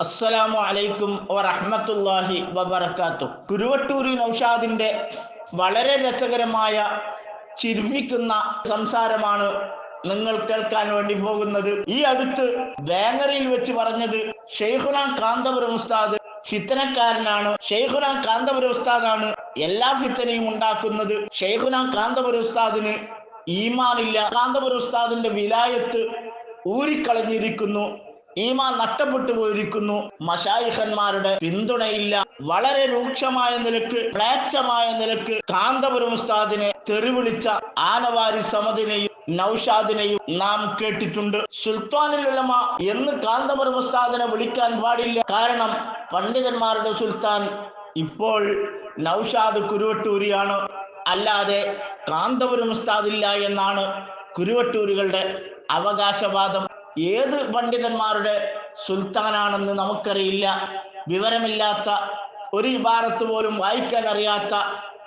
അസ്സലാമു അലൈക്കും വറഹ്മത്തുള്ളാഹി വബറകാത്തു കുരുവട്ടൂരി നൗഷാദിന്റെ വളരെ രസകരമായ ചിരിപ്പിക്കുന്ന സംസാരമാണ് നിങ്ങൾ കേൾക്കാൻ വേണ്ടി പോകുന്നത്. ഈ അടുത്ത് ബാങ്കറിയിൽ വെച്ച് പറഞ്ഞത് ഷെയ്ഖുന കാന്തപുരം ഉസ്താദ് ഫിത്തനക്കാരനാണ്. ഷെയ്ഖുന കാന്തപുരം ഉസ്താദാണ് എല്ലാ ഫിത്തനയും ഉണ്ടാക്കുന്നത്. ഷെയ്ഖുന കാന്തപുരം ഉസ്താദിന് ഈമാനില്ല. കാന്തപുരം ഉസ്താദിന്റെ വിലായത്ത് ഊരിക്കളഞ്ഞിരിക്കുന്നു. ഈമാൻ നഷ്ടപ്പെട്ടു പോയിരിക്കുന്നു. മഷായിഖന്മാരുടെ പിന്തുണയില്ല. വളരെ രൂക്ഷമായ നിലയ്ക്ക് മ്ലേച്ഛമായ നിലയ്ക്ക് കാന്തപുരം ഉസ്താദിനെ തെറിവിളിച്ച ആനവാരി സമതിനെയും നൌഷാദിനെയും നാം കേട്ടിട്ടുണ്ട്. സുൽത്താനിൽ ഉലമ എന്ന് കാന്തപുരം ഉസ്താദിനെ വിളിക്കാൻ പാടില്ല. കാരണം പണ്ഡിതന്മാരുടെ സുൽത്താൻ ഇപ്പോൾ നൌഷാദ് കുരുവട്ടൂരിയാണ്. അല്ലാതെ കാന്തപുരം ഉസ്താദില്ല എന്നാണ് കുരുവട്ടൂരുകളുടെ അവകാശവാദം. ഏത് പണ്ഡിതന്മാരുടെ സുൽത്താനാണെന്ന് നമുക്കറിയില്ല. വിവരമില്ലാത്ത ഒരു ഇബാറത്ത് പോലും വായിക്കാൻ അറിയാത്ത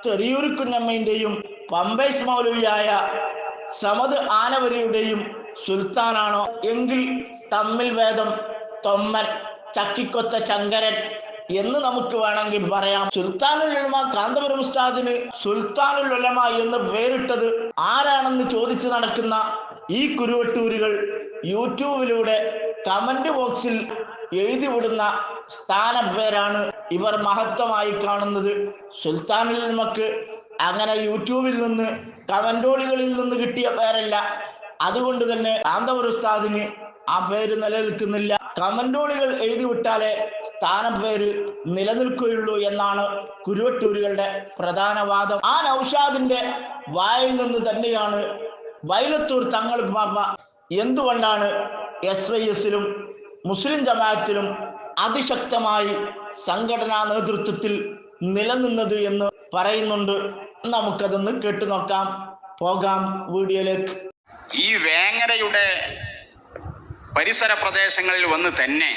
ചെറിയൊരു കുഞ്ഞമ്മയുടെയും പമ്പൈസ് മൗലവിയായ സമത് ആനവരിയുടെയും സുൽത്താനാണോ? എങ്കിൽ തമ്മിൽ വേദം തൊമ്മൻ ചക്കിക്കൊത്ത ചങ്കരൻ എന്ന് നമുക്ക് വേണമെങ്കിൽ പറയാം. സുൽത്താനുൽ ഉലമ കാന്തപുരം ഉസ്താദിന് സുൽത്താനുൽ ഉലമ എന്ന് പേരിട്ടത് ആരാണെന്ന് ചോദിച്ചു നടക്കുന്ന ഈ കുരുവട്ടൂരുകൾ യൂട്യൂബിലൂടെ കമന്റ് ബോക്സിൽ എഴുതി വിടുന്ന സ്ഥാനപ്പേരാണ് ഇവർ മഹത്വമായി കാണുന്നത്. സുൽത്താനുൽ നമുക്ക് അങ്ങനെ യൂട്യൂബിൽ നിന്ന് കമന്റോളികളിൽ നിന്ന് കിട്ടിയ പേരല്ല. അതുകൊണ്ട് തന്നെ കാന്തപുരം ആ പേര് നിലനിൽക്കുന്നില്ല. കമന്റോളികൾ എഴുതി വിട്ടാലേ സ്ഥാനപ്പേര് നിലനിൽക്കുകയുള്ളൂ എന്നാണ് കുരുവട്ടൂരുകളുടെ പ്രധാന വാദം. ആ നൌഷാദിന്റെ വായിൽ നിന്ന് തന്നെയാണ് വൈലത്തൂർ തങ്ങൾ പാപ്പ എന്തുകൊണ്ടാണ് എസ് വൈ എസിലും മുസ്ലിം ജമാഅത്തിലും അതിശക്തമായി സംഘടനാ നേതൃത്വത്തിൽ നിലനിന്നത് എന്ന് പറയുന്നുണ്ട്? നമുക്കതൊന്ന് കേട്ടു നോക്കാം. പോകാം വീഡിയോയിലേക്ക്. ഈ വേങ്ങരയുടെ പരിസര പ്രദേശങ്ങളിൽ വന്ന് തന്നെ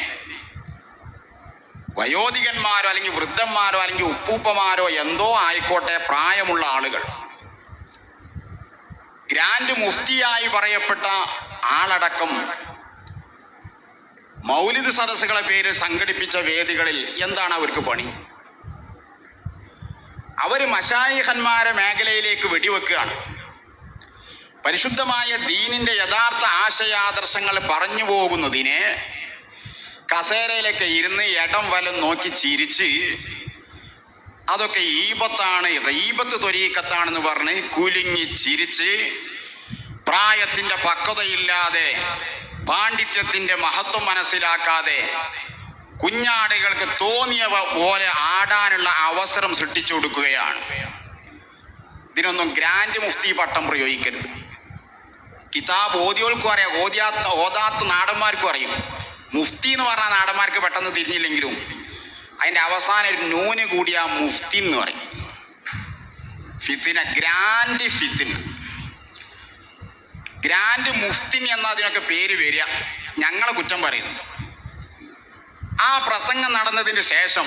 വയോധികന്മാരോ അല്ലെങ്കിൽ വൃദ്ധന്മാരോ അല്ലെങ്കിൽ ഉപ്പൂപ്പമാരോ എന്തോ ആയിക്കോട്ടെ പ്രായമുള്ള ആളുകൾ. ഗ്രാൻഡ് മുഫ്തിയായി പറയപ്പെട്ട ആളടക്കം മൗലിദ് സദസ്സുകളെ പേര് സംഘടിപ്പിച്ച വേദികളിൽ എന്താണ് അവർക്ക് പണി? അവർ മഷായിഹന്മാരെ മേഖലയിലേക്ക് വെടിവെക്കുകയാണ്. പരിശുദ്ധമായ ദീനിന്റെ യഥാർത്ഥ ആശയാദർശങ്ങൾ പറഞ്ഞു പോകുന്നതിന് കസേരയിലൊക്കെ ഇരുന്ന് ഇടം വലം നോക്കി ചിരിച്ച് അതൊക്കെ ഈപത്താണ് ഈപത്ത് തൊരീക്കത്താണെന്ന് പറഞ്ഞ് കുലുങ്ങി ചിരിച്ച് പ്രായത്തിന്റെ പക്വതയില്ലാതെ പാണ്ഡിത്യത്തിന്റെ മഹത്വം മനസ്സിലാക്കാതെ കുഞ്ഞാടികൾക്ക് തോന്നിയ പോലെ ആടാനുള്ള അവസരം സൃഷ്ടിച്ചു കൊടുക്കുകയാണ്. ഇതിനൊന്നും ഗ്രാൻഡ് മുഫ്തി പട്ടം പ്രയോഗിക്കരുത്. കിതാബ് ഓതിയോൾക്കും അറിയാം ഓതിയാത്ത ഓതാത്ത നാടന്മാർക്കും അറിയും. മുഫ്തി എന്ന് പറഞ്ഞ നാടന്മാർക്ക് പെട്ടെന്ന് തിരിഞ്ഞില്ലെങ്കിലും അതിന്റെ അവസാനം ഒരു നൂന് കൂടിയ മുഫ്തി എന്ന് പറയും. ഫിത്തിന ഗ്രാൻഡ് ഫിത്തിൻ ഗ്രാൻഡ് മുഫ്തിൻ എന്ന അതിനൊക്കെ പേര് വരിക. ഞങ്ങളെ കുറ്റം പറയുന്നു ആ പ്രസംഗം നടന്നതിന് ശേഷം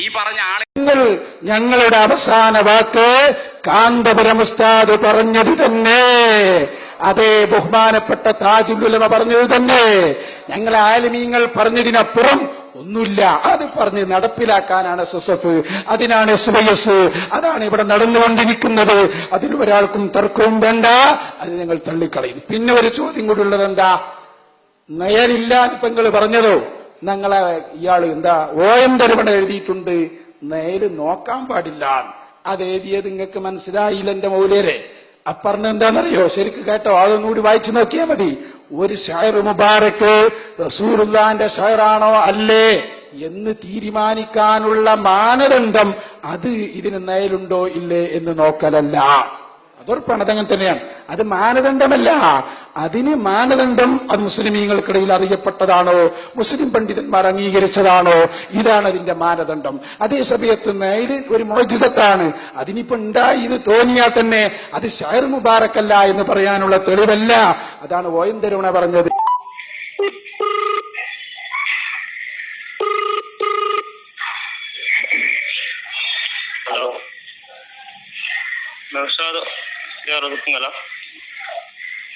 ഈ പറഞ്ഞ ആളുകൾ ഞങ്ങളുടെ അവസാന വാക്ക് കാന്തപുരം ഉസ്താദ് പറഞ്ഞത് തന്നെ. അതേ ബഹുമാനപ്പെട്ട താജുലുലമ പറഞ്ഞത് തന്നെ ഞങ്ങളെ ആലിമീങ്ങൾ പറഞ്ഞതിനപ്പുറം ഒന്നുമില്ല. അത് പറഞ്ഞ് നടപ്പിലാക്കാനാണ് എഫ്. അതിനാണ് എസ് വൈ എസ്. അതാണ് ഇവിടെ നടന്നുകൊണ്ടിരിക്കുന്നത്. അതിൽ ഒരാൾക്കും തർക്കവും വേണ്ട. അത് ഞങ്ങൾ തള്ളിക്കളയും. പിന്നെ ഒരു ചോദ്യം കൂടി ഉള്ളത് എന്താ? നയനില്ല ഇപ്പൊ നിങ്ങൾ പറഞ്ഞതോ? ഞങ്ങളെ ഇയാൾ എന്താ ഓ എം തരുവണ എഴുതിയിട്ടുണ്ട്. നേര് നോക്കാൻ പാടില്ല. അത് എഴുതിയത് നിങ്ങൾക്ക് മനസ്സിലായില്ല എന്റെ മൗല്യരെ. അപ്പറഞ്ഞ എന്താണെന്നറിയോ ശരിക്ക് കേട്ടോ അതൊന്നുകൂടി വായിച്ചു നോക്കിയാൽ മതി. ഒരു ഷയർ മുബാറക്ക് റസൂറുല്ലാന്റെ ഷയറാണോ അല്ലേ? എന്ന് തീരുമാനിക്കാനുള്ള മാനദണ്ഡം അത് ഇതിന് നയലുണ്ടോ ഇല്ലേ എന്ന് നോക്കലല്ല. അതൊരു പ്രണതംഗം തന്നെയാണ്. അത് മാനദണ്ഡമല്ല. അതിന് മാനദണ്ഡം അത് മുസ്ലിമീങ്ങൾക്കിടയിൽ അറിയപ്പെട്ടതാണോ? മുസ്ലിം പണ്ഡിതന്മാർ അംഗീകരിച്ചതാണോ? ഇതാണ് അതിന്റെ മാനദണ്ഡം. അതേ സമയത്ത് നേര് ഒരു മോചിതത്താണ്. അതിനിപ്പോ ഉണ്ടായി എന്ന് തോന്നിയാൽ തന്നെ അത് ഷയർ മുബാറക്കല്ല എന്ന് പറയാനുള്ള തെളിവല്ല. അതാണ് ഓയം തരുണ പറഞ്ഞത്.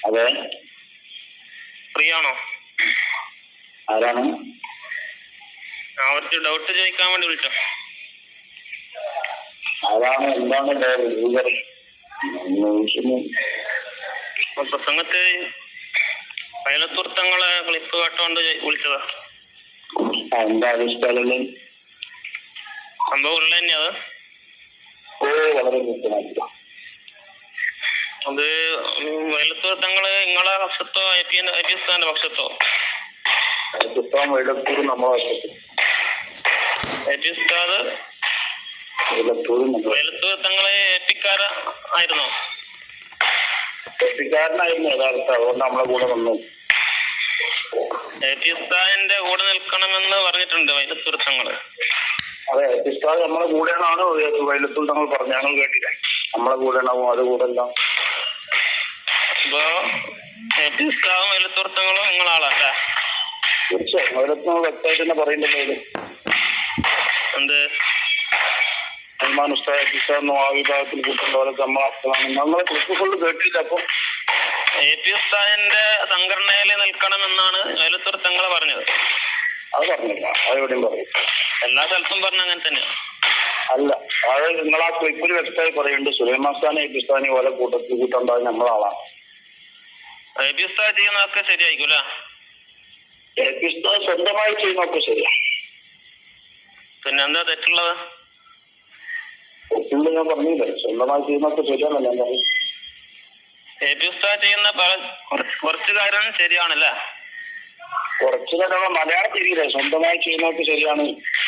അതെ. ഫ്രീ ആണോ ആരാണ്? ആ കുറച്ച് ഡൗട്ട് ചോദിക്കാൻ വേണ്ടി വിളിച്ചോ ആരാണ്? എന്താണ് പ്രസംഗത്തെ വയലത്തുർത്തങ്ങളെ ക്ലിപ്പ് കേട്ടോണ്ട് വിളിച്ചതാ. എന്താ സംഭവം ഉള്ള തന്നെയാ അത്? ഓ വളരെ കൃത്യമായിട്ട് അത് വയലത്തുർത്തങ്ങൾ നിങ്ങളെ പക്ഷത്തോ ഐ പി ഐ പി പക്ഷത്തോ? പുസ്തകം വെള്ളത്തൂർ നമ്മളെ എ പി ഉസ്താദ് വെള്ളത്തൂർ നമ്മളെ വയലത്തുർത്തങ്ങളെ എ ആയിരുന്നോ? കൃഷിക്കാരനായിരുന്നു യഥാർത്ഥം അതുകൊണ്ട് നമ്മളെ കൂടെ വന്നു കൂടെ നിൽക്കണമെന്ന് പറഞ്ഞിട്ടുണ്ട് വയലത്തുർത്തങ്ങൾ അതെ പുസ്തകം നമ്മളെ കൂടെയാണോ വെള്ളത്തൂർ തങ്ങൾ പറഞ്ഞു ഞങ്ങൾ കേട്ടില്ല. നമ്മളെ കൂടെ ഉണ്ടാവും അത് കൂടെ എല്ലാം അപ്പൊ എ ഉസ്താദും വയലത്തുർത്തങ്ങളും നിങ്ങളാളല്ലേ? തീർച്ചയായും. വെള്ളത്തൂർ വ്യക്തമായിട്ട് തന്നെ പറയുന്നുണ്ടല്ലോ ഇതിൽ. എന്ത്? സൽമാൻ ഉസ്താദ് പുസ്തകം ആ വിഭാഗത്തിൽ കൂട്ടുന്ന പോലെ നമ്മളാണ് ഞങ്ങളെ ക്ലിപ്പ് ഫുള്ള് കേട്ടില്ല അപ്പം. എ പി ഉസ്താദിന്റെ സംഘടനയിൽ നിൽക്കണമെന്നാണ് വയലത്തുർത്തങ്ങൾ പറഞ്ഞത്. അത് പറഞ്ഞില്ല. പറയും. എല്ലാ സ്ഥലത്തും പറഞ്ഞ അങ്ങനെ തന്നെയാണ് അല്ല അത് നിങ്ങൾ ആ ക്ലിപ്പിൽ വ്യക്തമായി പറയുന്നുണ്ട്. സുലൈമാൻ ഖാനെ പാകിസ്ഥാനി പോലെ കൂട്ടത്തിൽ കൂട്ടുണ്ടാകും നമ്മളാളാണ്. ഉസ്താദ് ചെയ്യുന്നതൊക്കെ ശരിയായിരിക്കും അല്ലേ? സ്വന്തമായി ചെയ്യുന്നതൊക്കെ ശരിയാ. പിന്നെ എന്താ തെറ്റുള്ളത്? ഞാൻ പറഞ്ഞില്ലേ. സ്വന്തമായി ചെയ്യുന്നൊക്കെ ശരിയാണല്ലോ ഞാൻ പറയും. എ ഉസ്താദ് ചെയ്യുന്ന കുറച്ച് കാര്യം ശരിയാണല്ലേ? കുറച്ചു നേരം മലയാളം തിരിയില്ലേ സ്വന്തമായി ചെയ്യുന്നതൊക്കെ ശരിയാണ്.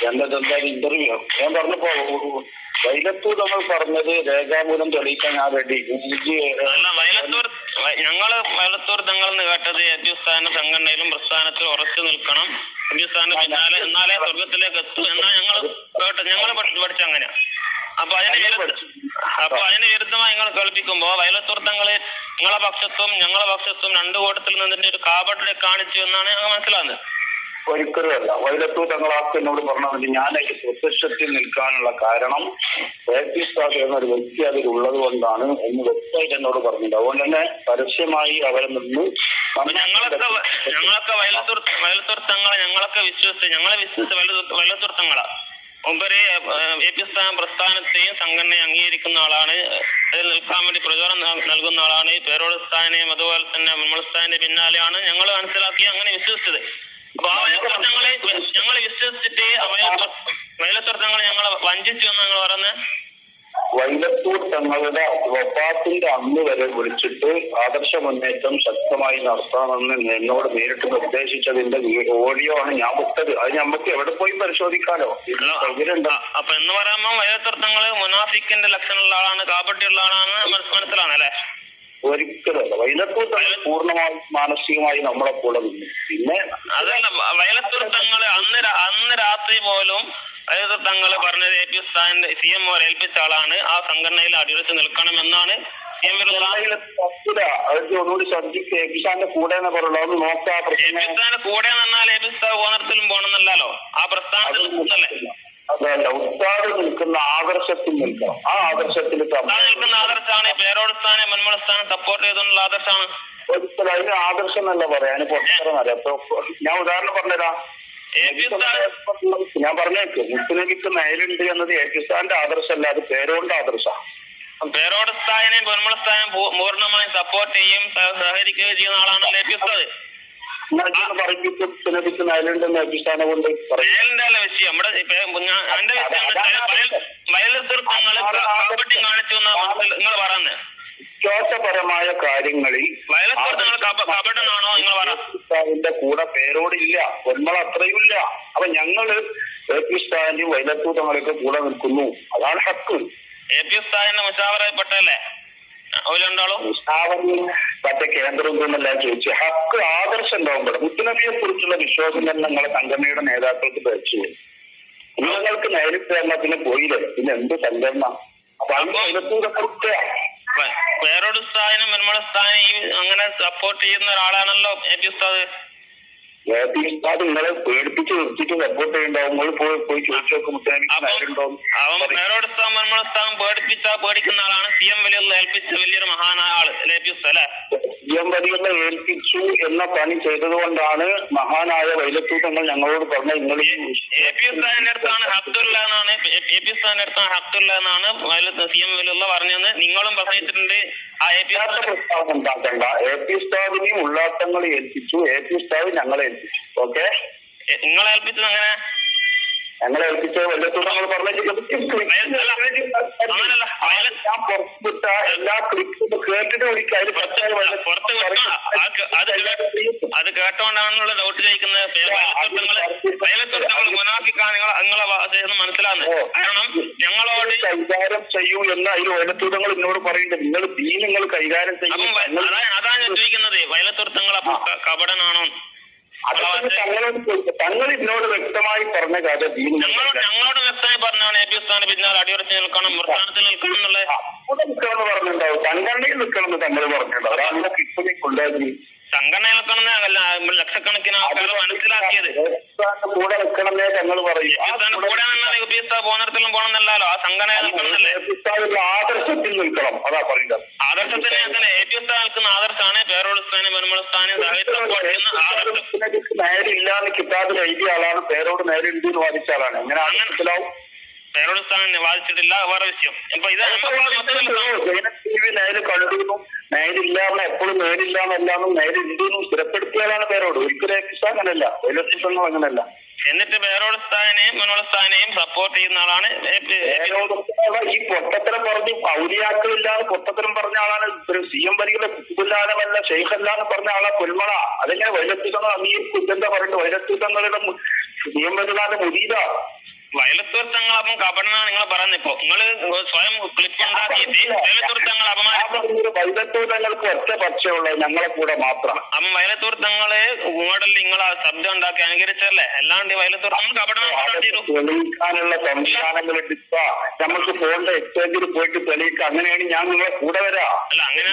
എന്റെ എന്തായാലും ഇന്റർവ്യൂ ഞാൻ പറഞ്ഞപ്പോ വൈലത്തൂർ നമ്മൾ പറഞ്ഞത് രേഖാമൂലം തെളിയിക്കാൻ ഞാൻ റെഡി അല്ല വയലത്തൂർ വ- തങ്ങൾ എന്ന് കേട്ടത് പി സംഘടനയിലും പ്രസ്ഥാനത്തിൽ ഉറച്ചു നിൽക്കണം. പി പിന്നാലെ എന്നാലേ സ്വർഗത്തിലേക്ക് എത്തൂ. എന്നാ ഞങ്ങൾ കേട്ടത് ഞങ്ങൾ പഠിച്ച അങ്ങനെ അപ്പൊ അതിന് അപ്പൊ അതിന് വിരുദ്ധമായി നിങ്ങൾ കേൾപ്പിക്കുമ്പോ വയലത്തൂർ തങ്ങൾ നിങ്ങളെ പക്ഷത്തും ഞങ്ങളെ പക്ഷത്തും രണ്ടു കൂട്ടത്തിൽ നിന്നിട്ട് ഒരു കാപട്ടെ കാണിച്ചു എന്നാണ് ഞങ്ങൾ മനസ്സിലാകുന്നത്. ഒരിക്കലും അല്ല വൈലത്തൂർ തങ്ങളാക്ക് എന്നോട് പറഞ്ഞത് ഞാൻ അതിൽ പ്രത്യക്ഷത്തിൽ നിൽക്കാനുള്ള കാരണം സാദ് എന്നൊരു വ്യക്തി അതിൽ ഉള്ളത് കൊണ്ടാണ് എന്ന് വ്യക്തമായിട്ട് എന്നോട് പറഞ്ഞിട്ടുണ്ട്. അതുകൊണ്ട് തന്നെ പരസ്യമായി അവരെ നിന്ന് ഞങ്ങളൊക്കെ ഞങ്ങളൊക്കെ വയലത്തൂർ വയലത്തൂർ തങ്ങളെ ഞങ്ങളൊക്കെ വിശ്വസിച്ച് ഞങ്ങളെ വിശ്വസിച്ച് വയലത്തൂർ തങ്ങളാ സ്ഥാനം പ്രസ്ഥാനത്തെയും സംഘടനയെ അംഗീകരിക്കുന്ന ആളാണ്. അതിൽ നിൽക്കാൻ വേണ്ടി പ്രചോദനം നൽകുന്ന ആളാണ്. പേരോട് സ്ഥാനെയും അതുപോലെ തന്നെ സ്ഥാനിന്റെ പിന്നാലെയാണ് ഞങ്ങൾ മനസ്സിലാക്കി അങ്ങനെ വിശ്വസിച്ചത്. അപ്പൊ ആ വിശ്വസിച്ചിട്ട് ഞങ്ങളെ വഞ്ചിച്ചു എന്ന് ഞങ്ങൾ വൈലത്തൂർ തങ്ങളുടെ വപ്പാത്തിന്റെ അന്ന് വരെ വിളിച്ചിട്ട് ആദർശ മുന്നേറ്റം ശക്തമായി നടത്താമെന്ന് എന്നോട് നേരിട്ട് നിർദ്ദേശിച്ചതിന്റെ ഓഡിയോ ആണ് ഞാൻ വിട്ടത്. അത് നമുക്ക് എവിടെ പോയി പരിശോധിക്കാലോ? അപ്പൊ എന്ന് പറയുമ്പോ വൈലത്തൂർ തങ്ങൾ മുനാഫിക്കിന്റെ ലക്ഷണമുള്ള ആളാണ് കാപ്പട്ടിയുള്ള ആളാണ് മനസ്- ഒരിക്കലല്ല വൈലത്തൂർ തങ്ങൾ പൂർണമായി മാനസികമായി നമ്മളെ കൂടെ നിന്നു. പിന്നെ അതല്ല വൈലത്തൂർ തങ്ങൾ അന്ന് അന്ന് രാത്രി പോലും അതായത് തങ്ങൾ പറഞ്ഞത് എ പി സ്ഥാനിന്റെ സി എം ഓർ ഏൽപ്പിച്ച ആളാണ്. ആ സംഘടനയിൽ അടിയുറച്ച് നിൽക്കണം എന്നാണ് സി എം ചെന്നൈയിലെ തസ്തിക, അതൊക്കെ ഒന്നുകൂടി ശ്രദ്ധിക്കുക എബിസാന്റെ കൂടെ എന്ന് പറയുള്ളൂ നോക്കാം എ പി പ്രശ്നം കൂടെ നിന്നാൽ എ പി സ്ഥാന പോന്നിടത്തിലും പോകണമെന്നല്ലോ ആ പ്രസ്ഥാനത്തിൽ അതല്ല ഉസ്താദ് നിൽക്കുന്ന ആദർശത്തിൽ നിൽക്കണം. ആ ആദർശത്തിൽ നിൽക്കുന്ന സപ്പോർട്ട് ഒരിക്കലും അതിന് ആദർശം എന്നല്ല ഞാൻ ഉദാഹരണം പറഞ്ഞുതരാം. ഞാൻ പറഞ്ഞേക്ക് മുസ്ലിമിക്ക് മേലുണ്ട് എന്നത് ഏകിസ്ഥാന്റെ ആദർശമല്ല അത് പേരോണ്ട് ആദർശമാണ്. പേരോട് സ്ഥാനം പൊന്മള പൂർണമായും സപ്പോർട്ട് ചെയ്യും സഹ- സഹകരിക്കുകയും ചെയ്യുന്ന ആളാണല്ലോ പി ഉസ്താദ് പറഞ്ഞിട്ട് മുസ്ലിമിക്ക് മേലുണ്ടെന്ന് ഏകിസ്ഥാനെ കൊണ്ട് വയലിന്റെ അല്ല നമ്മുടെ ഞാൻ- എന്റെ കാണിച്ചു നിങ്ങൾ പറയുന്നത് വിശ്വാസപരമായ കാര്യങ്ങളിൽ ഉസ്താദിന്റെ കൂടെ പേരോടില്ല ഒന്മൾ അത്രയുമില്ല അപ്പൊ ഞങ്ങൾ ഏകിസ്ഥാന്റെ വൈലത്തൂർ തങ്ങളൊക്കെ കൂടെ നിൽക്കുന്നു. അതാണ് ഹക്ക്. എ പി സ്റ്റാലിന്റെ അവരുണ്ടാളും ഉസ്താദിന് മറ്റേ കേന്ദ്രം എന്നെല്ലാം ചോദിച്ചു. ഹക്ക് ആദർശം ഉണ്ടാവുമ്പോൾ മുത്തുനബിയെ കുറിച്ചുള്ള വിശ്വാസം തന്നെ നിങ്ങളെ സംഘടനയുടെ നേതാക്കൾക്ക് ധരിച്ചു നിങ്ങൾക്ക് നേരിട്ട് തന്നെ പിന്നെ പോയില്ലേ? പിന്നെ എന്ത് സംഘടന? അപ്പൊ സ്ഥാനം നിർമ്മല സ്ഥാനം അങ്ങനെ സപ്പോർട്ട് ചെയ്യുന്ന ഒരാളാണല്ലോ എ പി ഉസ്താദ്. ഉസ്താദ് നിങ്ങളെ പേടിപ്പിച്ച് നിർത്തിയിട്ട് സപ്പോർട്ട് ചെയ്യണ്ടാവും. നിങ്ങൾ പോയി പോയി ചോദിച്ചു നോക്കും അപ്പം അവൻ പേരോടുസ്ഥാൻ മർമ്മസ്ഥാൻ പേടിപ്പിച്ച പേടിക്കുന്ന ആളാണ് സി എം വലിയുള്ള ഏൽപ്പിച്ച വലിയൊരു മഹാനായ ആൾ സി അല്ലെ? എം വലിയുള്ള ഏൽപ്പിച്ചു എന്ന പണി ചെയ്തത് കൊണ്ടാണ് മഹാനായ വൈലത്തൂട്ടങ്ങൾ ഞങ്ങളോട് പറഞ്ഞ നിങ്ങൾ എ പി ഉസ്താദിന്റെ അടുത്താണ് ഹബ്ദുല്ല എന്നാണ് എ പി ഉസ്താദിന്റെ അടുത്താണ് ഹബ്ദുല്ല എന്നാണ് സി എം വലിയുള്ള പറഞ്ഞതെന്ന് നിങ്ങളും പ്രസംഗിച്ചിട്ടുണ്ട് യഥാർത്ഥ പ്രസ്താവന ഉണ്ടാക്കണ്ട. എ പി ഉസ്താദിനെയും ഉള്ളാട്ടങ്ങൾ ഏൽപ്പിച്ചു. എ പി ഉസ്താദ് ഞങ്ങളെ ഏൽപ്പിച്ചു. ഓക്കെ? നിങ്ങളെ ഏൽപ്പിച്ചത് അങ്ങനെ ഞങ്ങളെ ഏൽപ്പിച്ച വല്ലത്തൂട്ടങ്ങൾ അങ്ങനല്ല. പറഞ്ഞിട്ട് എല്ലാ ക്ലിപ്പും കേട്ടിട്ട് വിളിക്കുക അതിൽ പറ്റാൻ പുറത്ത് അത് അത് കേട്ടോണ്ടാണെന്നുള്ള ഡൗട്ട് ചോദിക്കുന്നത് നിങ്ങൾ നിങ്ങളെ അദ്ദേഹം മനസ്സിലാന്ന്. കാരണം ഞങ്ങളോട് കൈകാര്യം ചെയ്യൂ എന്ന് അതിൽ വയലത്തൂതങ്ങൾ എന്നോട് പറയുന്നുണ്ട് നിങ്ങൾ ദീ നിങ്ങൾ കൈകാര്യം ചെയ്യും. അതാണ് ഞാൻ ചോദിക്കുന്നത്. വയലത്തൂർത്തങ്ങളെ കപടനാണോ? തങ്ങളോട്. തങ്ങൾ വ്യക്തമായി പറഞ്ഞ കഥ ഞങ്ങളോട് വ്യക്തമായി പറഞ്ഞാണ് എ പി സ്ഥാനം പിന്നെ അടിയുറച്ച് നിൽക്കണം പ്രസ്ഥാനത്തിൽ നിൽക്കണം എന്നുള്ള കൂടെ നിൽക്കണമെന്ന് പറഞ്ഞിട്ടുണ്ടാവും. തങ്കണ്ണയിൽ നിൽക്കണമെന്ന് തങ്ങൾ പറഞ്ഞിട്ടുണ്ടാവും. അതാണ് സംഘടന നിൽക്കണം എന്നല്ല ലക്ഷക്കണക്കിന് ആൾക്കാർ മനസ്സിലാക്കിയത്. കൂടെ നിൽക്കണമെന്നേ തങ്ങൾ പറയും കൂടെ നിന്നാൽ യു പി എസ് ആ സംഘടന നിൽക്കണം ആദർശത്തിൽ നിൽക്കണം. അതാ പറയുന്നത് ആദർശത്തിന് തന്നെ എ പി എസ് നിൽക്കുന്ന ആദർശമാണ് പേരോട് സ്ഥാനം വരുമ്പോൾ സ്ഥാനം സാഹിത്യ സപ്പോർട്ട് ചെയ്യുന്ന ആദർശം. നേരില്ല എന്ന് കിതാബിൽ എഴുതിയ ആളാണ് പേരോട് നേരിണ്ട് എന്ന് വാദിച്ച ആളാണ് എങ്ങനെ മനസ്സിലാവും. പേരോട് സ്ഥാനം വാദിച്ചിട്ടില്ല വേറെ വിഷയം. ഇപ്പൊ ഇത് കണ്ടിരുന്നു നേരില്ലാന്ന് എപ്പോഴും നേരില്ലാന്നല്ലാന്നും നേരിണ്ടെന്നും സ്ഥിരപ്പെടുത്തിയാലാണ് പേരോട്. ഒരിക്കലും അങ്ങനല്ല. വൈലത്തിസൊന്നും അങ്ങനല്ല. എന്നിട്ട് പേരോട് സ്ഥാനെയും മുന്നോട് സ്ഥാനെയും സപ്പോർട്ട് ചെയ്യുന്ന ആളാണ് ഈ പൊട്ടത്തരം പറഞ്ഞ് ഔലിയാക്കളില്ലാന്ന് പൊട്ടത്തരം പറഞ്ഞ ആളാണ്. സി എം വലിയുടെ കുത്തുബുല്ലാലമല്ല ഷെയ്ഖല്ലാന്ന് പറഞ്ഞ ആളാ പൊന്മള അതെങ്ങനെ വൈലത്തിസങ്ങൾ അംഗീകരിക്കും ഇതെന്താ പറയുന്നത് വൈലത്തിസങ്ങളുടെ സി എം വലിയുടെ മുരീത വയലത്തൂർ തങ്ങൾ അപ്പം കപടനാണ് നിങ്ങൾ പറയുന്നത് ഇപ്പൊ. നിങ്ങൾ സ്വയം ക്ലിപ്പ് ഉണ്ടാക്കിയിട്ട് വയലത്തൂർ തങ്ങൾ അപമാനിച്ചു വൈദത്തൂതങ്ങൾക്ക് ഒറ്റ പക്ഷമുള്ളത് ഞങ്ങളെ കൂടെ മാത്രം. അപ്പം വയലത്തൂർത്തങ്ങൾ മോഡൽ നിങ്ങൾ ആ ശബ്ദം ഉണ്ടാക്കി അനുകരിച്ചല്ലേ അല്ലാണ്ട് വയലത്തൂർത്തങ്ങൾ തെളിയിക്കാനുള്ള സംവിധാനങ്ങൾ നമുക്ക് പോകേണ്ട എക്സ്ചേഞ്ചിൽ പോയിട്ട് തെളിയിക്കുക അങ്ങനെയാണ് ഞാൻ നിങ്ങളെ കൂടെ വരാം. അല്ല അങ്ങനെ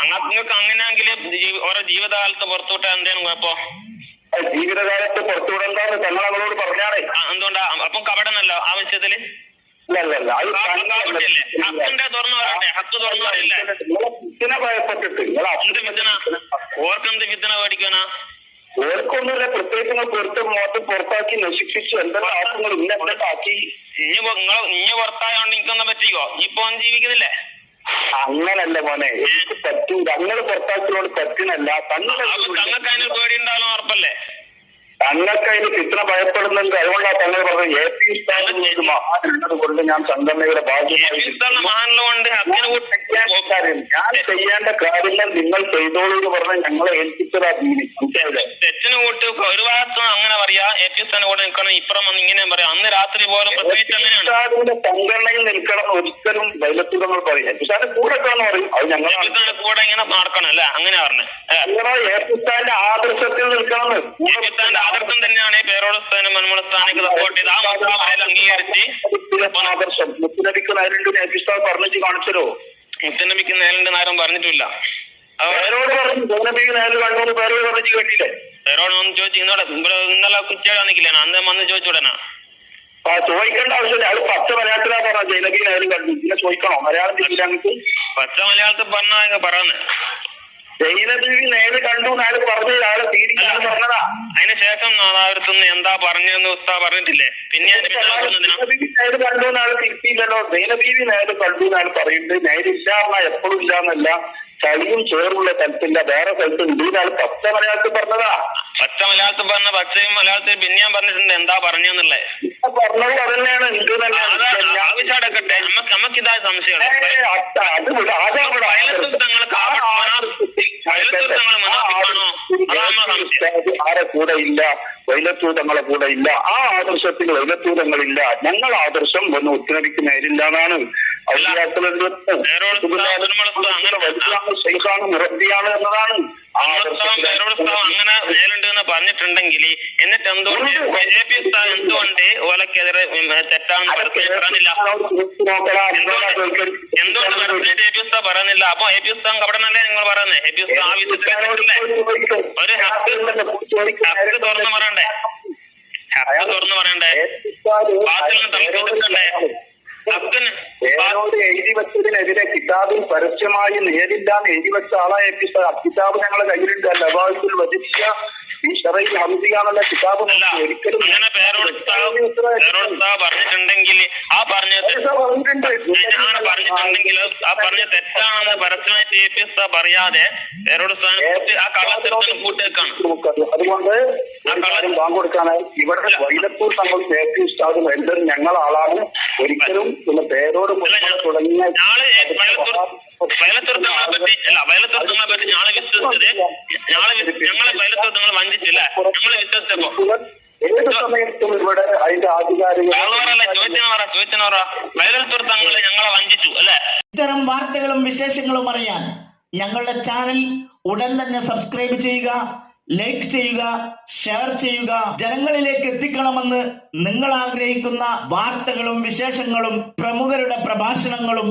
അങ്ങ- നിങ്ങൾക്ക് അങ്ങനെയാണെങ്കിൽ ഓരോ ജീവിതകാലത്ത് പുറത്തുവിട്ടാൽ എന്തേലും കുഴപ്പോ? ജീവിതകാലത്ത് പുറത്തുവിടണ്ടെന്ന് തങ്ങൾ നമ്മളോട് പറഞ്ഞാറേ എന്തുകൊണ്ടാ? അപ്പം കപടനല്ലോ ആ വിഷയത്തിൽ? നിങ്ങളെ ഭയപ്പെട്ടിട്ട് ഓർക്കെന്ത് വിത്തന മേടിക്കാനാ ഓർക്കൊന്നുമില്ല. പ്രത്യേകിച്ച് നിങ്ങൾ പുറത്ത് മോത്ത് പുറത്താക്കി നശിപ്പിച്ചു. എന്തെല്ലാം ആക്കി? ഇനി നിങ്ങൾ ഇനി പുറത്തായോണ്ട് എനിക്കൊന്നും പറ്റിക്കോ? ഇപ്പൊ ജീവിക്കുന്നില്ലേ? അങ്ങനല്ല മോനെ. എനിക്ക് പറ്റൂല. അങ്ങനെ പുറത്താക്കിയോട് പറ്റുന്നല്ല തങ്ങൾക്ക് അതിന് പേടി ഉണ്ടാവുന്ന ഉറപ്പല്ലേ? തങ്ങൾക്ക് അതിന് ചിത്രം ഭയപ്പെടുന്നുണ്ട്. അതുകൊണ്ടാണ് തങ്ങൾ പറഞ്ഞത് എ പി സ്ഥാനം മഹാനുള്ളത് കൊണ്ട് ഞാൻ സംഘടനയുടെ ഭാഗ്യമായി ഞാൻ ചെയ്യേണ്ട കാര്യങ്ങൾ നിങ്ങൾ ചെയ്തോളൂ എന്ന് പറഞ്ഞ് ഞങ്ങളെ ഏൽപ്പിച്ചതാ തെറ്റിന് കൂട്ട് ഒരു ഭാഗത്തും അങ്ങനെ പറയാ. എ പി സ്ഥാനം കൂടെ നിൽക്കണം ഇപ്പുറം വന്ന് ഇങ്ങനെ പറയാം. അന്ന് രാത്രി പോലും പ്രത്യേകിച്ച് അങ്ങനെയാണ് സംഘടനയിൽ നിൽക്കണം ഒരിക്കലും ഒരിക്കലും നമ്മൾ പറയും കൂടെ കാണും പറയും. അത് ഞങ്ങൾ കൂടെ ഇങ്ങനെ നടക്കണം അല്ലെ? അങ്ങനെ പറഞ്ഞു. പി ഏപ്പിസ്ഥാന്റെ ആദർശത്തിൽ നിൽക്കണം ഏപ്പിസ്ഥാന്റെ ആദർശം തന്നെയാണ് പേരോടസ്ഥാനം പേരോട് സ്ഥാനം മന്മൂല സ്ഥാനക്ക് സപ്പോർട്ട് ചെയ്ത്. ആ മസാമയിൽ അംഗീകരിച്ച് ആദർശം. മുത്തുനബിക്ക് നേരിട്ട് ഏപ്പിസ്ഥാൻ പറഞ്ഞു കാണിച്ചല്ലോ മുത്തനബിക്ക് നേരിന്റെ നേരം പറഞ്ഞിട്ടില്ല. അത് പേരോട് പറഞ്ഞു. മുത്തുനബിക്ക് നേരിൽ കണ്ടു പേരോട് പറഞ്ഞു കേട്ടില്ലേ? പേരോട് ഒന്ന് ചോദിച്ചു ഇന്നോട് ഇവിടെ ഇന്നലെ കുറ്റിയാടാ നിൽക്കില്ല അന്ന് വന്ന് ചോദിച്ചുടനാ ആ ചോദിക്കേണ്ട ആവശ്യമില്ല. അത് പച്ച മലയാളത്തിലാ പറഞ്ഞ ജൈനബി നേരിൽ കണ്ടു. പിന്നെ ചോദിക്കണോ? മലയാളം തിരിയില്ല പച്ച മലയാളത്തിൽ പറയുന്നത് ജൈനബി നേരെ കണ്ടു നാല് പറഞ്ഞു ആളെ പറഞ്ഞതാ. അതിന് എന്താ പറഞ്ഞെന്ന് ഉസ്താ പറഞ്ഞിട്ടില്ലേ? പിന്നെ നേര് കണ്ടു നാൾ തിരുത്തിയില്ലല്ലോ ജൈനബീവി നേരെ കണ്ടു നാൾ പറയുന്നുണ്ട് നേരില്ല എന്നാ എപ്പോഴും ഇല്ല എന്നല്ല. ചളിയും ചേറുള്ള സ്ഥലത്തില്ല വേറെ സ്ഥലത്ത് ഉണ്ട്. നാൾ പച്ച മലയാളത്തിൽ പറഞ്ഞതാ. പച്ച മലയാളത്തിൽ പറഞ്ഞ പച്ചയും മലയാളത്തിൽ പിന്നെ ഞാൻ പറഞ്ഞിട്ടുണ്ട് എന്താ പറഞ്ഞെന്നുള്ളേ ഇപ്പൊ പറഞ്ഞത് അതന്നെയാണ്. ഉണ്ട് തന്നെയാണ് ആവശ്യമാടക്കട്ടെ നമുക്ക് നമുക്കിതാ സംശയമാണ് ഏയ് അത് വിട്. അതാ വിട്. വയലത്തൂർ തങ്ങൾ കാപ്പ- മനാ- വയലത്തൂർ തങ്ങൾ മനാഫിക്കാണോ? സംശയം. ആരെ കൂടെ ഇല്ല? വൈലത്തൂതങ്ങളെ കൂടെ ഇല്ല. ആ ആദർശത്തിൽ വൈലത്തൂതങ്ങളില്ല ഞങ്ങൾ ആദർശം ഒന്ന് ഒത്തുനടിക്ക് നേരില്ല എന്നാണ്. മുറബിയാണ് എന്നതാണ് അങ്ങനെ മേലുണ്ട് എന്ന് പറഞ്ഞിട്ടുണ്ടെങ്കിൽ എന്നിട്ട് എന്തുകൊണ്ട് എ പി സ്ഥാനം എന്തുകൊണ്ട് ഓലക്കെതിരെ തെറ്റാന്ന് പരസ്യം എന്തുകൊണ്ട് പരസ്യം എ പി സ്ഥാ പറയുന്നില്ല. അപ്പൊ എ പി സ്ഥാൻ അവിടെ നല്ല നിങ്ങൾ പറയുന്നത് എ പി വിധത്തിലല്ലേ ഒരു ഹക്ക് ഹക്ക് തുറന്നു പറയണ്ടേ? ഹക്ക് തുറന്ന് പറയണ്ടേ? ബാത്തിലിന് തലക്ക് എഴുതി വെച്ചതിനെതിരെ കിതാബിൽ പരസ്യമായി നേരില്ലാന്ന് എഴുതി വെച്ച ആളായ കിതാബ് ഞങ്ങളുടെ ഞങ്ങളെ കയ്യിലുണ്ട്. അഭാവത്തിൽ വധിച്ച ഒരിക്കലും അങ്ങനെ പറഞ്ഞിട്ടുണ്ടെങ്കിൽ ആ പറഞ്ഞ അങ്ങനെ പറഞ്ഞിട്ടുണ്ടെങ്കിൽ ആ പറഞ്ഞ തെറ്റാണെന്ന് പരസ്യമായിട്ട് എ പി എസ് പറയാതെ പേരോട് സ്ഥാനം ആ കള്ളത്തിരത്തിന് കൂട്ടിയേക്കാണ് അതുകൊണ്ട് എല്ലാവരും ബാങ്ക് കൊടുക്കാനായി ഇവിടെ വൈലത്തൂർ തങ്ങൾ നേരത്തെ ഉസ്താദും എല്ലാവരും ഞങ്ങൾ ആളാണ് ഒരിക്കലും പിന്നെ പേരോട് തുടങ്ങിയ വയലത്തൂർ പറ്റി അല്ല വയലത്തൂർ തങ്ങളെ പറ്റി ഞങ്ങളെ വിശ്വസിച്ചത് ഞങ്ങളെ ഞങ്ങളെ വയലത്തൂർ തങ്ങൾ വഞ്ചിച്ചില്ല. ഞങ്ങളെ വിശ്വസിച്ചപ്പോ ഏത് സമയത്തും ഇവിടെ അതിന്റെ ആധികാരിക കള്ളവറല്ല ചോദിച്ചന പറ ചോദിച്ചന പറ. വയലത്തൂർ തങ്ങളെ ഞങ്ങളെ വഞ്ചിച്ചു അല്ലേ? ഇത്തരം വാർത്തകളും വിശേഷങ്ങളും അറിയാൻ ഞങ്ങളുടെ ചാനൽ ഉടൻ തന്നെ സബ്സ്ക്രൈബ് ചെയ്യുക ലൈക്ക് ചെയ്യുക ഷെയർ ചെയ്യുക. ജനങ്ങളിലേക്ക് എത്തിക്കണമെന്ന് നിങ്ങൾ ആഗ്രഹിക്കുന്ന വാർത്തകളും വിശേഷങ്ങളും പ്രമുഖരുടെ പ്രഭാഷണങ്ങളും